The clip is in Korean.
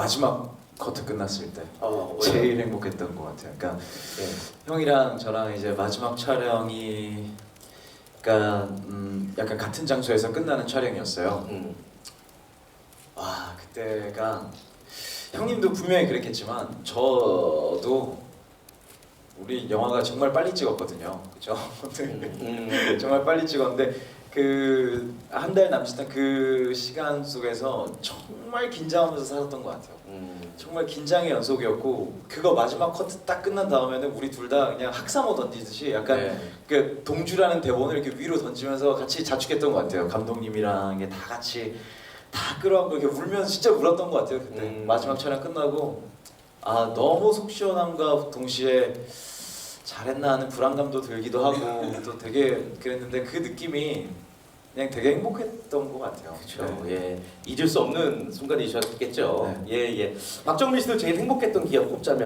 마지막 커트 끝났을 때 어, 제일 행복했던 것 같아요. 그러니까 네. 형이랑 저랑 이제 마지막 촬영이 그러니까 음, 약간 같은 장소에서 끝나는 촬영이었어요. 음. 와 그때가 형님도 분명히 그랬겠지만 저도 우리 영화가 정말 빨리 찍었거든요. 그죠? 음. 정말 빨리 찍었는데 그 한 달 남짓한 그 시간 속에서 정말 긴장하면서 살았던 것 같아요. 음. 정말 긴장의 연속이었고 그거 마지막 커트 딱 끝난 다음에는 우리 둘 다 그냥 학사모 던지듯이 약간 네. 그 동주라는 대본을 이렇게 위로 던지면서 같이 자축했던 것 같아요. 감독님이랑 이게 다 같이 다 끌어안고 이렇게 울면서 진짜 울었던 것 같아요. 그때 음. 마지막 촬영 끝나고 아 너무 속 시원함과 동시에 잘했나 하는 불안감도 들기도 하고 또 되게 그랬는데 그 느낌이 그냥 되게 행복했던 것 같아요. 그렇죠. 네. 예, 잊을 수 없는 순간이셨겠죠. 예, 예. 박정민 씨도 제일 행복했던 기억 꼽자면